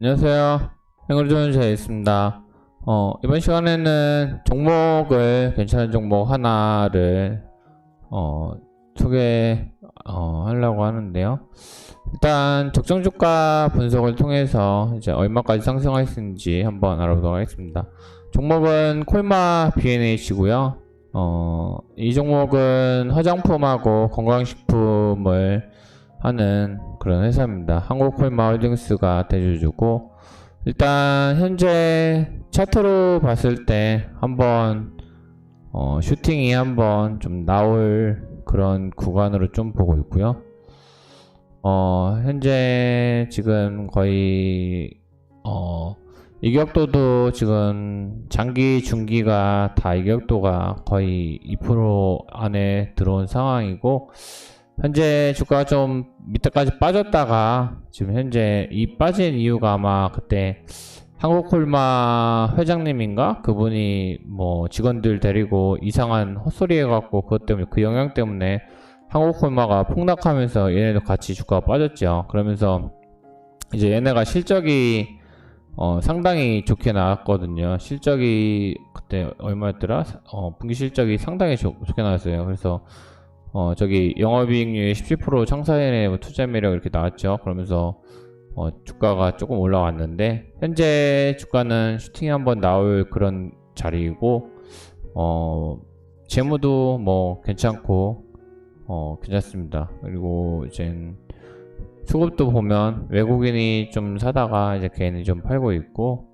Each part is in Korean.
안녕하세요. 행거리조연자였습니다. 어, 이번 시간에는 종목을, 괜찮은 종목 하나를, 어, 소개, 어, 하려고 하는데요. 일단, 적정 주가 분석을 통해서 이제 얼마까지 상승할 수 있는지 한번 알아보도록 하겠습니다. 종목은 콜마 B&H고요. 어, 이 종목은 화장품하고 건강식품을 하는 그런 회사입니다. 한국콜마 홀딩스가 대주주고 일단 현재 차트로 봤을 때 한번 어, 슈팅이 한번 좀 나올 그런 구간으로 좀 보고 있고요. 어, 현재 지금 거의 어, 이격도도 지금 장기 중기가 다 이격도가 거의 2% 안에 들어온 상황이고 현재 주가가 좀 밑에까지 빠졌다가 지금 현재 이 빠진 이유가 아마 그때 한국콜마 회장님인가 그분이 뭐 직원들 데리고 이상한 헛소리 해갖고 그것 때문에 그 영향 때문에 한국콜마가 폭락하면서 얘네도 같이 주가가 빠졌죠. 그러면서 이제 얘네가 실적이 어, 상당히 좋게 나왔거든요. 실적이 그때 얼마였더라? 어, 분기 실적이 상당히 좋, 좋게 나왔어요. 그래서 어, 저기 영업이익률 17% 창사인의 뭐 투자 매력 이렇게 나왔죠. 그러면서 어, 주가가 조금 올라왔는데 현재 주가는 슈팅이 한번 나올 그런 자리이고 어, 재무도 뭐 괜찮고 어, 괜찮습니다. 그리고 이제 수급도 보면 외국인이 좀 사다가 이제 개인이 좀 팔고 있고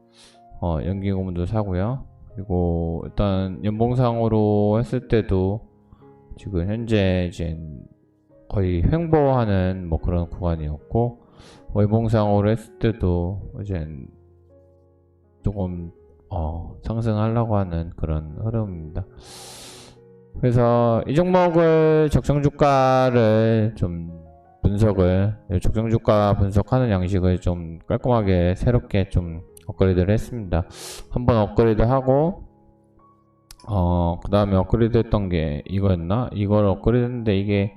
어, 연기금도 사고요. 그리고 일단 연봉상으로 했을 때도 지금 현재 이제 거의 횡보하는 뭐 그런 구간이었고 월봉상으로 했을 때도 이제 조금 어, 상승하려고 하는 그런 흐름입니다. 그래서 이 종목을 적정 주가를 좀 분석을 적정 주가 분석하는 양식을 좀 깔끔하게 새롭게 좀 업그레이드를 했습니다. 한번 업그레이드 하고 어, 그 다음에 업그레이드 했던 게 이거였나? 이걸 업그레이드 했는데 이게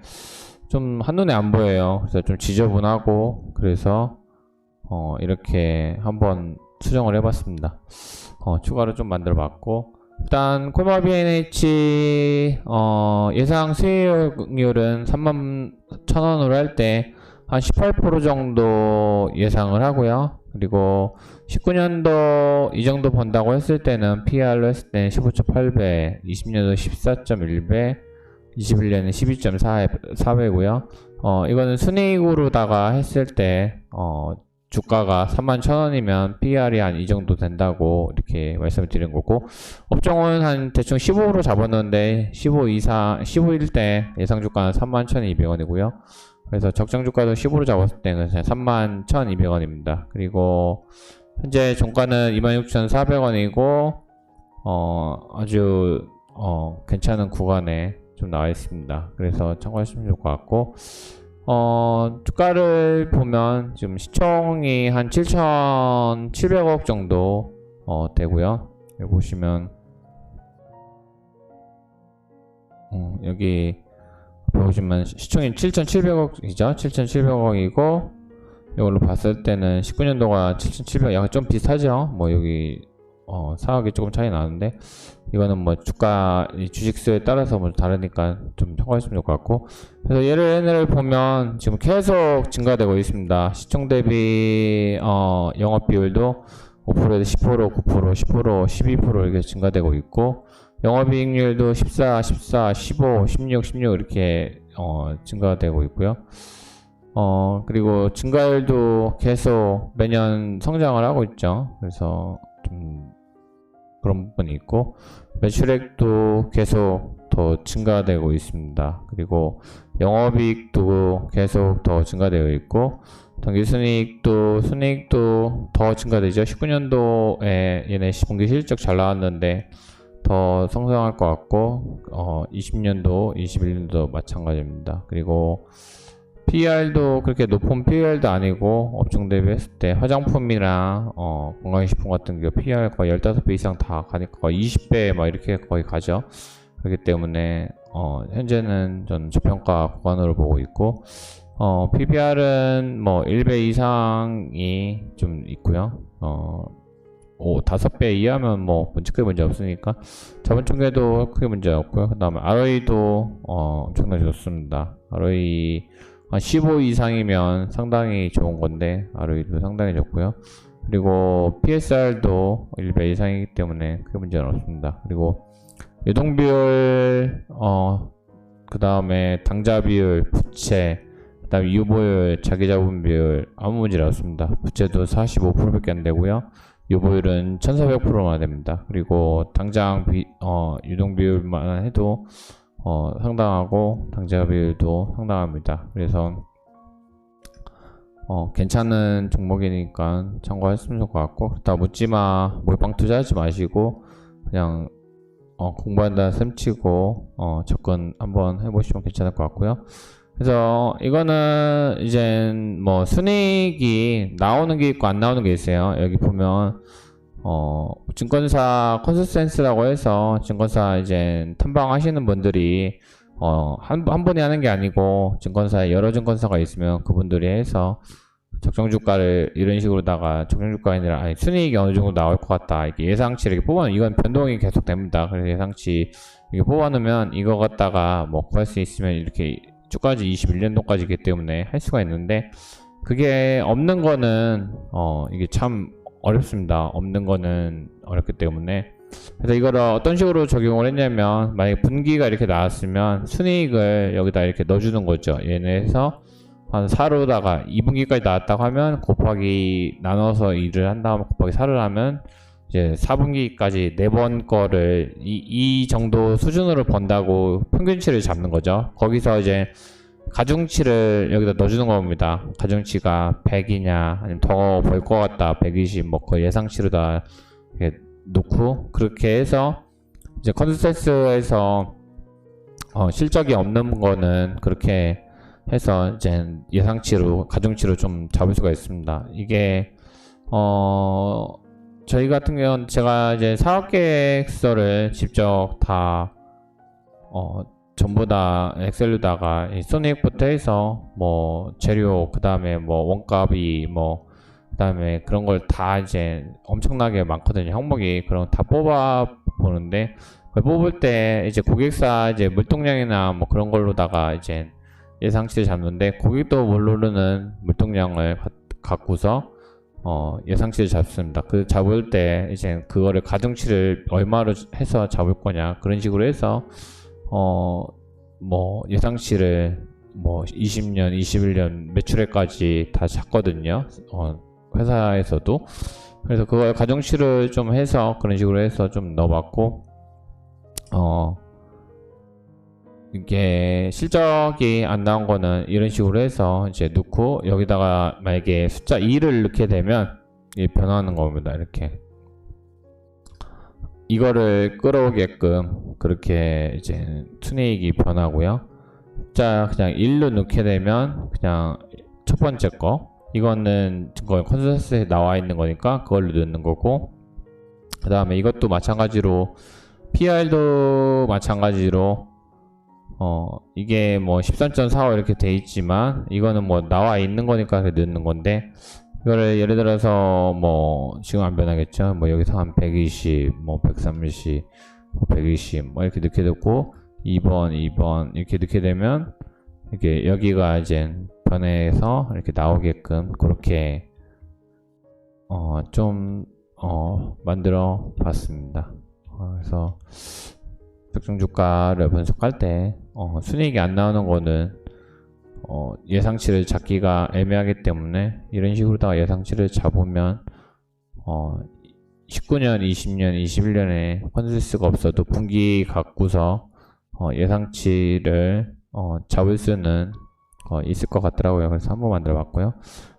좀 한눈에 안 보여요. 그래서 좀 지저분하고, 그래서, 어, 이렇게 한번 수정을 해봤습니다. 어, 추가로 좀 만들어 봤고, 일단, 콜마 B&H, 어, 예상 수익률은 3만 1천원으로 할 때, 한 18% 정도 예상을 하고요. 그리고 19년도 이 정도 번다고 했을 때는 PR로 했을 때는 15.8배, 20년도 14.1배, 21년은 12.4배고요. 어, 이거는 순이익으로다가 했을 때 어, 주가가 3만 1천원이면 PR이 한 이 정도 된다고 이렇게 말씀을 드린 거고 업종은 한 대충 15로 잡았는데 15 이상 15일 때 예상 주가는 3만 1,200원이고요. 그래서 적정 주가도 15로 잡았을 때는 3만 1,200원입니다. 그리고 현재 종가는 26,400원이고 어, 아주 어, 괜찮은 구간에 좀 나와 있습니다. 그래서 참고하시면 좋을 것 같고 어, 주가를 보면 지금 시총이 한 7,700억 정도 어, 되고요. 여기 보시면 어, 여기 보시면 시총이 7,700억이죠. 7,700억이고 이걸로 봤을 때는 19년도가 7,700억 약간 좀 비슷하죠. 뭐 여기 어, 4억이 조금 차이 나는데 이거는 뭐 주가 이 주식수에 따라서 뭐 다르니까 좀 참고하시면 좋을 것 같고 그래서 얘를 얘네를 보면 지금 계속 증가되고 있습니다. 시총 대비 어, 영업 비율도 5%에서 10%, 9%, 10%, 12% 이렇게 증가되고 있고 영업이익률도 14, 14, 15, 16, 16 이렇게 어, 증가되고 있고요. 어, 그리고 증가율도 계속 매년 성장을 하고 있죠. 그래서 좀 그런 부분이 있고 매출액도 계속 더 증가되고 있습니다. 그리고 영업이익도 계속 더 증가되어 있고 당기순이익도 순이익도 더 증가되죠. 19년도에 얘네 분기 실적 잘 나왔는데 더 성장할 것 같고 어, 20년도, 21년도 마찬가지입니다. 그리고 PR도 그렇게 높은 PR도 아니고 업종 대비했을 때 화장품이랑 어, 건강식품 같은 게 PR 거의 15배 이상 다 가니까 거의 20배 막 이렇게 거의 가죠. 그렇기 때문에 어, 현재는 전 저평가 구간으로 보고 있고 어, PBR은 뭐 1배 이상이 좀 있고요. 어, 오, 5배 이하면 뭐 크게 문제 없으니까 자본 총계도 크게 문제 없고요. 그 다음에 ROE도 어, 엄청나게 좋습니다. ROE 한 15 이상이면 상당히 좋은 건데 ROE도 상당히 좋고요. 그리고 PSR도 1배 이상이기 때문에 크게 문제는 없습니다. 그리고 유동 비율 어 그 다음에 당좌 비율, 부채, 그 다음에 유보율, 자기 자본 비율 아무 문제 없습니다. 부채도 45%밖에 안 되고요. 유보율은 1,400%만 됩니다. 그리고 당장 비, 어, 유동 비율만 해도 어, 상당하고 당좌 비율도 상당합니다. 그래서 어, 괜찮은 종목이니까 참고하시면 좋을 것 같고 다 묻지마 몰빵 투자하지 마시고 그냥 어, 공부한다 셈치고 어, 접근 한번 해보시면 괜찮을 것 같고요. 그래서 이거는 이제 뭐 순이익이 나오는 게 있고 안 나오는 게 있어요. 여기 보면 어, 증권사 컨센서스라고 해서 증권사 이제 탐방하시는 분들이 어, 한, 한 분이 하는 게 아니고 증권사에 여러 증권사가 있으면 그분들이 해서 적정 주가를 이런 식으로다가 적정 주가가 아니라 아니 순이익이 어느 정도 나올 것 같다 이렇게 예상치 이렇게 뽑아 이건 변동이 계속 됩니다 그래서 예상치 이게 뽑아 놓으면 이거 갖다가 뭐 구할 수 있으면 이렇게 쭉까지 21년도까지기 때문에 할 수가 있는데 그게 없는 거는 어 이게 참 어렵습니다. 없는 거는 어렵기 때문에. 그래서 이거를 어떤 식으로 적용을 했냐면 만약에 분기가 이렇게 나왔으면 순이익을 여기다 이렇게 넣어주는 거죠. 얘네에서 한 4로다가 2분기까지 나왔다고 하면 곱하기 나눠서 2를 한 다음에 곱하기 4를 하면 이제 4분기까지 네 번 거를 이, 이 정도 수준으로 번다고 평균치를 잡는 거죠. 거기서 이제 가중치를 여기다 넣어주는 겁니다. 가중치가 100이냐 아니면 더 벌 것 같다 120뭐 그 예상치로다 이렇게 놓고 그렇게 해서 이제 컨센서스에서 어, 실적이 없는 거는 그렇게 해서 이제 예상치로 가중치로 좀 잡을 수가 있습니다. 이게 어 저희 같은 경우는 제가 이제 사업 계획서를 직접 다 어, 전부 다 엑셀로다가 이 손익부터 해서 뭐 재료 그 다음에 뭐 원가비 뭐 그 다음에 그런 걸 다 이제 엄청나게 많거든요. 항목이 그런 다 뽑아 보는데 뽑을 때 이제 고객사 이제 물통량이나 뭐 그런 걸로다가 이제 예상치를 잡는데 고객도 모르는 물통량을 가- 갖고서 어, 예상치를 잡습니다. 그 잡을 때 이제 그거를 가중치를 얼마로 해서 잡을 거냐 그런 식으로 해서 어, 뭐 예상치를 뭐 20년, 21년 매출액까지 다 잡거든요. 어, 회사에서도 그래서 그걸 가중치를 좀 해서 그런 식으로 해서 좀 넣어봤고 어. 이게 실적이 안 나온 거는 이런 식으로 해서 이제 넣고 여기다가 만약에 숫자 2를 넣게 되면 이게 변하는 겁니다. 이렇게 이거를 끌어오게끔 그렇게 이제 순이익이 변하고요. 숫자 그냥 1로 넣게 되면 그냥 첫 번째 거 이거는 증권 컨센서스에 나와 있는 거니까 그걸로 넣는 거고 그 다음에 이것도 마찬가지로 PR도 마찬가지로 어 이게 뭐 13.45 이렇게 돼 있지만 이거는 뭐 나와 있는 거니까 넣는 건데 이거를 예를 들어서 뭐 지금 안 변하겠죠 뭐 여기서 한 120, 뭐 130, 뭐 120, 뭐 이렇게 넣게 되고 2번, 2번 이렇게 넣게 되면 이렇게 여기가 이제 변해서 이렇게 나오게끔 그렇게 어 좀 어 만들어 봤습니다. 어, 그래서 특정 주가를 분석할 때 어, 순이익이 안 나오는 거는 어, 예상치를 잡기가 애매하기 때문에 이런 식으로다가 예상치를 잡으면 어, 19년, 20년, 21년에 컨센서스가 없어도 분기 갖고서 어, 예상치를 어, 잡을 수는 어, 있을 것 같더라고요. 그래서 한번 만들어 봤고요.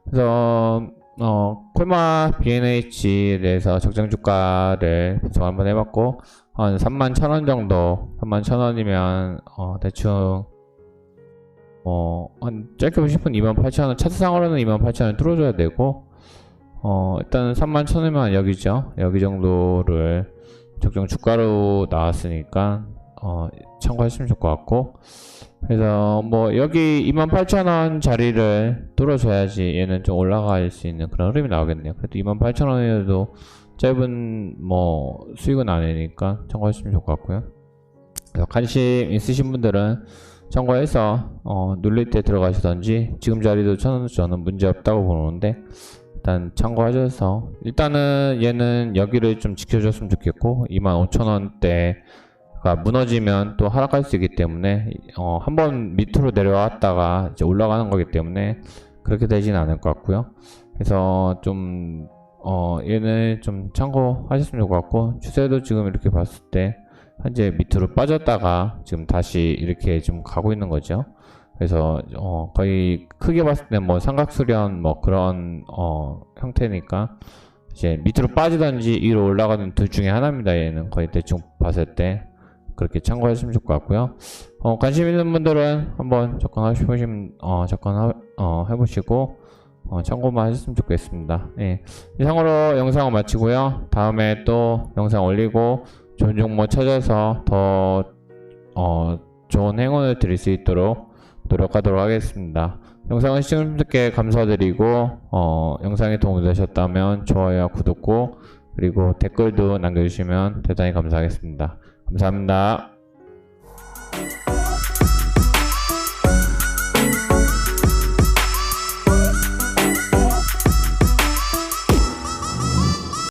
그래서 어, 콜마 B&H에 대해서 적정 주가를 한번 해봤고 한 3만 천 원 정도. 3만 천 원이면 어, 대충 어, 한 짧게 싶은 2만 8천 원 차트상으로는 2만 8천 원 뚫어줘야 되고 어, 일단 3만 천 원이면 여기죠. 여기 정도를 적정 주가로 나왔으니까 어, 참고하시면 좋을 것 같고. 그래서 뭐 여기 28,000원 자리를 뚫어줘야지 얘는 좀 올라갈 수 있는 그런 흐름이 나오겠네요. 그래도 28,000원이라도 짧은 뭐 수익은 아니니까 참고하시면 좋을 것 같고요. 그래서 관심 있으신 분들은 참고해서 어, 눌릴 때 들어가시던지 지금 자리도 쳐는 저는 문제 없다고 보는데 일단 참고하셔서 일단은 얘는 여기를 좀 지켜줬으면 좋겠고 25,000원대가 무너지면 또 하락할 수 있기 때문에 어, 한번 밑으로 내려왔다가 이제 올라가는 거기 때문에 그렇게 되진 않을 것 같고요. 그래서 좀 어, 얘는 좀 참고하셨으면 좋을 것 같고 추세도 지금 이렇게 봤을 때 현재 밑으로 빠졌다가 지금 다시 이렇게 좀 가고 있는 거죠. 그래서 어, 거의 크게 봤을 때 뭐 삼각수련 뭐 그런 어, 형태니까 이제 밑으로 빠지든지 위로 올라가는 둘 중에 하나입니다. 얘는 거의 대충 봤을 때 그렇게 참고하시면 좋을 것 같고요. 어, 관심 있는 분들은 한번 접근하시면 어, 접근 어, 해보시고 어, 참고만 하셨으면 좋겠습니다. 예. 이상으로 영상을 마치고요. 다음에 또 영상 올리고 좋은 종목 찾아서 더 어, 좋은 행운을 드릴 수 있도록 노력하도록 하겠습니다. 영상을 시청해 주셔서 감사드리고 어, 영상이 도움이 되셨다면 좋아요와 구독 꼭 그리고 댓글도 남겨주시면 대단히 감사하겠습니다. 감사합니다.